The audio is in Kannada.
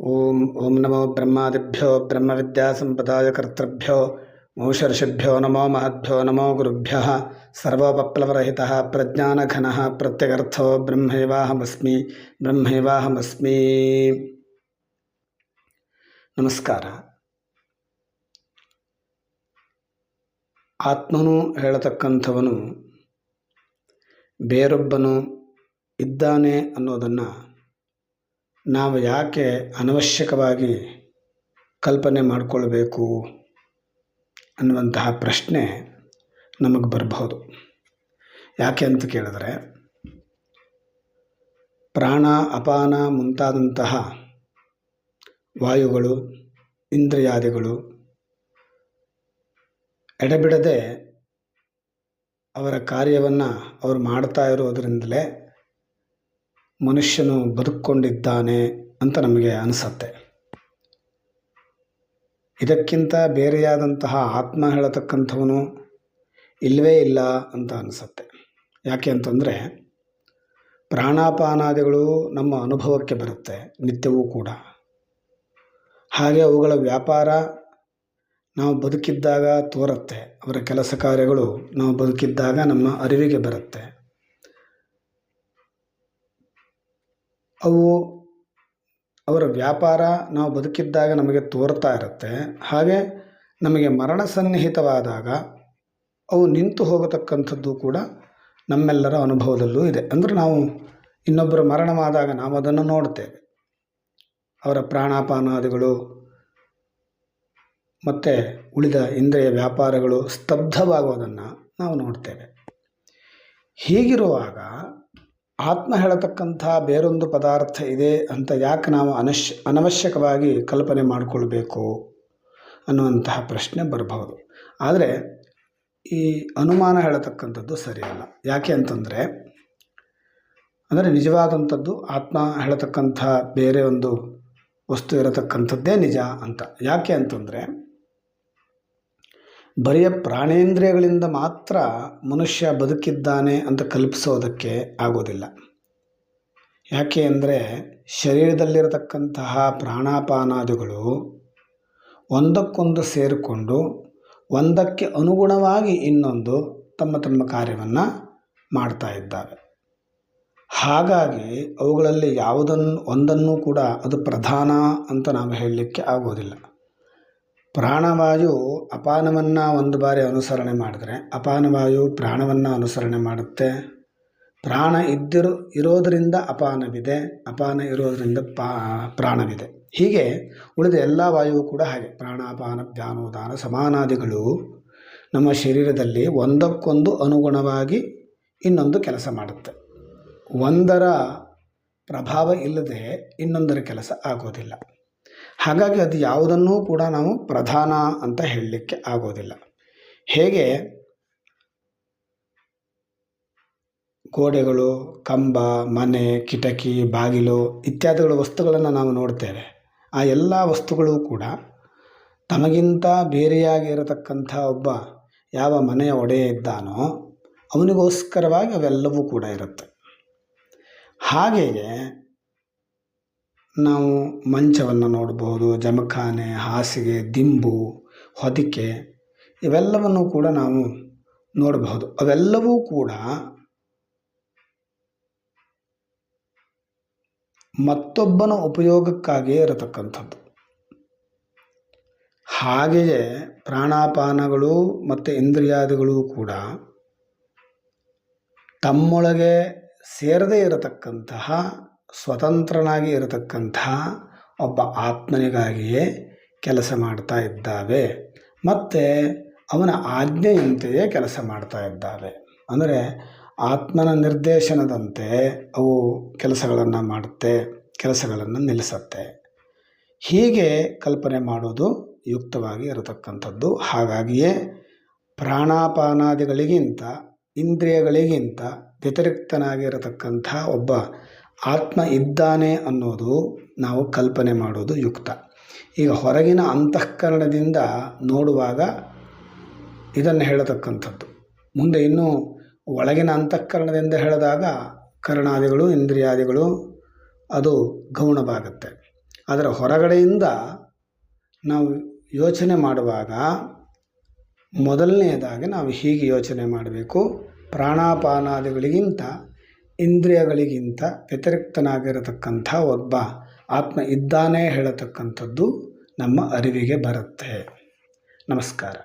ಓಂ ಓಂ ನಮೋ ಬ್ರಹ್ಮಾದಿಭ್ಯೋ ಬ್ರಹ್ಮವಿದ್ಯಾಸಂಪದಾಯ ಕರ್ತೃಭ್ಯೋ ಮೂಷರ್ಷಿಭ್ಯೋ ನಮೋ ಮಹದ್ಭ್ಯೋ ನಮೋ ಗುರುಭ್ಯಃ ಸರ್ವೋಪಪ್ಲವರಹಿತಃ ಪ್ರಜ್ಞಾನಘನ ಪ್ರತ್ಯಗರ್ಥೋ ಬ್ರಹ್ಮೈವಾಹಮಸ್ಮಿ ಬ್ರಹ್ಮೈವಾಹಮಸ್ಮಿ ನಮಸ್ಕಾರ ಆತ್ಮನು ಹೇಳತಕ್ಕಂಥವನು ಬೇರೊಬ್ಬನು ಇದ್ದಾನೆ ಅನ್ನೋದನ್ನು ನಾವು ಯಾಕೆ ಅನವಶ್ಯಕವಾಗಿ ಕಲ್ಪನೆ ಮಾಡಿಕೊಳ್ಬೇಕು ಅನ್ನುವಂತಹ ಪ್ರಶ್ನೆ ನಮಗೆ ಬರಬಹುದು. ಯಾಕೆ ಅಂತ ಕೇಳಿದ್ರೆ, ಪ್ರಾಣ ಅಪಾನ ಮುಂತಾದಂತಹ ವಾಯುಗಳು, ಇಂದ್ರಿಯಾದಿಗಳು ಎಡೆಬಿಡದೆ ಅವರ ಕಾರ್ಯವನ್ನು ಅವರು ಮಾಡ್ತಾ ಇರೋದರಿಂದಲೇ ಮನುಷ್ಯನು ಬದುಕೊಂಡಿದ್ದಾನೆ ಅಂತ ನಮಗೆ ಅನಿಸತ್ತೆ. ಇದಕ್ಕಿಂತ ಬೇರೆಯಾದಂತಹ ಆತ್ಮ ಹೇಳತಕ್ಕಂಥವನು ಇಲ್ಲವೇ ಇಲ್ಲ ಅಂತ ಅನಿಸತ್ತೆ. ಯಾಕೆ ಅಂತಂದರೆ ಪ್ರಾಣಾಪಾನಾದಿಗಳು ನಮ್ಮ ಅನುಭವಕ್ಕೆ ಬರುತ್ತೆ, ನಿತ್ಯವೂ ಕೂಡ. ಹಾಗೆ ಅವುಗಳ ವ್ಯಾಪಾರ ನಾವು ಬದುಕಿದ್ದಾಗ ತೋರುತ್ತೆ. ಅವರ ಕೆಲಸ ಕಾರ್ಯಗಳು ನಾವು ಬದುಕಿದ್ದಾಗ ನಮ್ಮ ಅರಿವಿಗೆ ಬರುತ್ತೆ. ಅವು ಅವರ ವ್ಯಾಪಾರ ನಾವು ಬದುಕಿದ್ದಾಗ ನಮಗೆ ತೋರ್ತಾ ಇರುತ್ತೆ. ಹಾಗೆ ನಮಗೆ ಮರಣ ಸನ್ನಿಹಿತವಾದಾಗ ಅವು ನಿಂತು ಹೋಗತಕ್ಕಂಥದ್ದು ಕೂಡ ನಮ್ಮೆಲ್ಲರ ಅನುಭವದಲ್ಲೂ ಇದೆ. ಅಂದರೆ ನಾವು ಇನ್ನೊಬ್ಬರ ಮರಣವಾದಾಗ ನಾವು ಅದನ್ನು ನೋಡ್ತೇವೆ. ಅವರ ಪ್ರಾಣಾಪಾನಾದಿಗಳು ಮತ್ತು ಉಳಿದ ಇಂದ್ರಿಯ ವ್ಯಾಪಾರಗಳು ಸ್ತಬ್ಧವಾಗೋದನ್ನು ನಾವು ನೋಡ್ತೇವೆ. ಹೀಗಿರುವಾಗ ಆತ್ಮ ಹೇಳತಕ್ಕಂಥ ಬೇರೊಂದು ಪದಾರ್ಥ ಇದೆ ಅಂತ ಯಾಕೆ ನಾವು ಅನಶ್, ಅನವಶ್ಯಕವಾಗಿ ಕಲ್ಪನೆ ಮಾಡಿಕೊಳ್ಬೇಕು ಅನ್ನುವಂತಹ ಪ್ರಶ್ನೆ ಬರಬಹುದು. ಆದರೆ ಈ ಅನುಮಾನ ಹೇಳತಕ್ಕಂಥದ್ದು ಸರಿಯಲ್ಲ. ಯಾಕೆ ಅಂತಂದರೆ, ಅಂದರೆ ನಿಜವಾದಂಥದ್ದು ಆತ್ಮ ಹೇಳತಕ್ಕಂಥ ಬೇರೆ ಒಂದು ವಸ್ತು ಇರತಕ್ಕಂಥದ್ದೇ ನಿಜ ಅಂತ. ಯಾಕೆ ಅಂತಂದರೆ ಬರೆಯ ಪ್ರಾಣೇಂದ್ರಿಯಗಳಿಂದ ಮಾತ್ರ ಮನುಷ್ಯ ಬದುಕಿದ್ದಾನೆ ಅಂತ ಕಲ್ಪಿಸೋದಕ್ಕೆ ಆಗೋದಿಲ್ಲ. ಯಾಕೆ ಅಂದರೆ ಶರೀರದಲ್ಲಿರತಕ್ಕಂತಹ ಪ್ರಾಣಾಪಾನಾದಿಗಳು ಒಂದಕ್ಕೊಂದು ಸೇರಿಕೊಂಡು ಒಂದಕ್ಕೆ ಅನುಗುಣವಾಗಿ ಇನ್ನೊಂದು ತಮ್ಮ ತಮ್ಮ ಕಾರ್ಯವನ್ನು ಮಾಡ್ತಾ ಇದ್ದಾವೆ ಹಾಗಾಗಿ ಅವುಗಳಲ್ಲಿ ಯಾವುದನ್ನು, ಒಂದನ್ನು ಕೂಡ ಅದು ಪ್ರಧಾನ ಅಂತ ನಾವು ಹೇಳಲಿಕ್ಕೆ ಆಗೋದಿಲ್ಲ. ಪ್ರಾಣವಾಯು ಅಪಾನವನ್ನು ಒಂದು ಬಾರಿ ಅನುಸರಣೆ ಮಾಡಿದ್ರೆ ಅಪಾನವಾಯು ಪ್ರಾಣವನ್ನು ಅನುಸರಣೆ ಮಾಡುತ್ತೆ. ಪ್ರಾಣ ಇದ್ದಿರೋ ಇರೋದರಿಂದ ಅಪಾನವಿದೆ, ಅಪಾನ ಇರೋದರಿಂದ ಪಾ, ಪ್ರಾಣವಿದೆ. ಹೀಗೆ ಉಳಿದ ಎಲ್ಲ ವಾಯುವು ಕೂಡ ಹಾಗೆ. ಪ್ರಾಣಾಪಾನ, ಧ್ಯಾನೋದಾನ, ಸಮಾನಾದಿಗಳು ನಮ್ಮ ಶರೀರದಲ್ಲಿ ಒಂದಕ್ಕೊಂದು ಅನುಗುಣವಾಗಿ ಇನ್ನೊಂದು ಕೆಲಸ ಮಾಡುತ್ತೆ. ಒಂದರ ಪ್ರಭಾವ ಇಲ್ಲದೆ ಇನ್ನೊಂದರ ಕೆಲಸ ಆಗೋದಿಲ್ಲ. ಹಾಗಾಗಿ ಅದು ಯಾವುದನ್ನೂ ಕೂಡ ನಾವು ಪ್ರಧಾನ ಅಂತ ಹೇಳಲಿಕ್ಕೆ ಆಗೋದಿಲ್ಲ. ಹೇಗೆ? ಗೋಡೆಗಳು, ಕಂಬ, ಮನೆ, ಕಿಟಕಿ, ಬಾಗಿಲು ಇತ್ಯಾದಿಗಳ ವಸ್ತುಗಳನ್ನು ನಾವು ನೋಡ್ತೇವೆ. ಆ ಎಲ್ಲ ವಸ್ತುಗಳು ಕೂಡ ತಮಗಿಂತ ಬೇರೆಯಾಗಿ ಇರತಕ್ಕಂಥ ಒಬ್ಬ ಯಾವ ಮನೆಯ ಒಡೆಯ ಇದ್ದಾನೋ ಅವನಿಗೋಸ್ಕರವಾಗಿ ಅವೆಲ್ಲವೂ ಕೂಡ ಇರುತ್ತೆ. ಹಾಗೆಯೇ ನಾವು ಮಂಚವನ್ನು ನೋಡಬಹುದು, ಜಮಖಾನೆ, ಹಾಸಿಗೆ, ದಿಂಬು, ಹೊದಿಕೆ ಇವೆಲ್ಲವನ್ನು ಕೂಡ ನಾವು ನೋಡಬಹುದು. ಅವೆಲ್ಲವೂ ಕೂಡ ಮತ್ತೊಬ್ಬನ ಉಪಯೋಗಕ್ಕಾಗಿಯೇ ಇರತಕ್ಕಂಥದ್ದು. ಹಾಗೆಯೇ ಪ್ರಾಣಾಪಾನಗಳು ಮತ್ತು ಇಂದ್ರಿಯಾದಿಗಳು ಕೂಡ ತಮ್ಮೊಳಗೆ ಸೇರದೇ ಇರತಕ್ಕಂತಹ ಸ್ವತಂತ್ರನಾಗಿ ಇರತಕ್ಕಂಥ ಒಬ್ಬ ಆತ್ಮನಿಗಾಗಿಯೇ ಕೆಲಸ ಮಾಡ್ತಾ ಇದ್ದಾವೆ. ಮತ್ತು ಅವನ ಆಜ್ಞೆಯಂತೆಯೇ ಕೆಲಸ ಮಾಡ್ತಾ ಇದ್ದಾವೆ. ಅಂದರೆ ಆತ್ಮನ ನಿರ್ದೇಶನದಂತೆ ಅವು ಕೆಲಸಗಳನ್ನು ಮಾಡುತ್ತೆ, ಕೆಲಸಗಳನ್ನು ನಿಲ್ಲಿಸತ್ತೆ. ಹೀಗೆ ಕಲ್ಪನೆ ಮಾಡೋದು ಯುಕ್ತವಾಗಿ ಇರತಕ್ಕಂಥದ್ದು. ಹಾಗಾಗಿಯೇ ಪ್ರಾಣಾಪಾನಾದಿಗಳಿಗಿಂತ, ಇಂದ್ರಿಯಗಳಿಗಿಂತ ವ್ಯತಿರಿಕ್ತನಾಗಿರತಕ್ಕಂಥ ಒಬ್ಬ ಆತ್ಮ ಇದ್ದಾನೆ ಅನ್ನೋದು ನಾವು ಕಲ್ಪನೆ ಮಾಡೋದು ಯುಕ್ತ. ಈಗ ಹೊರಗಿನ ಅಂತಃಕರಣದಿಂದ ನೋಡುವಾಗ ಇದನ್ನು ಹೇಳತಕ್ಕಂಥದ್ದು. ಮುಂದೆ ಇನ್ನೂ ಒಳಗಿನ ಅಂತಃಕರಣದಿಂದ ಹೇಳಿದಾಗ ಕರ್ಣಾದಿಗಳು, ಇಂದ್ರಿಯಾದಿಗಳು, ಅದು ಗೌಣವಾಗುತ್ತೆ. ಅದರ ಹೊರಗಡೆಯಿಂದ ನಾವು ಯೋಚನೆ ಮಾಡುವಾಗ ಮೊದಲನೆಯದಾಗಿ ನಾವು ಹೀಗೆ ಯೋಚನೆ ಮಾಡಬೇಕು. ಪ್ರಾಣಾಪಾನಾದಿಗಳಿಗಿಂತ ಇಂದ್ರಿಯಗಳಿಗಿಂತ ವ್ಯತಿರಿಕ್ತನಾಗಿರತಕ್ಕಂಥ ಒಬ್ಬ ಆತ್ಮ ಇದ್ದಾನೆ ಹೇಳತಕ್ಕಂಥದ್ದು ನಮ್ಮ ಅರಿವಿಗೆ ಬರುತ್ತೆ. ನಮಸ್ಕಾರ.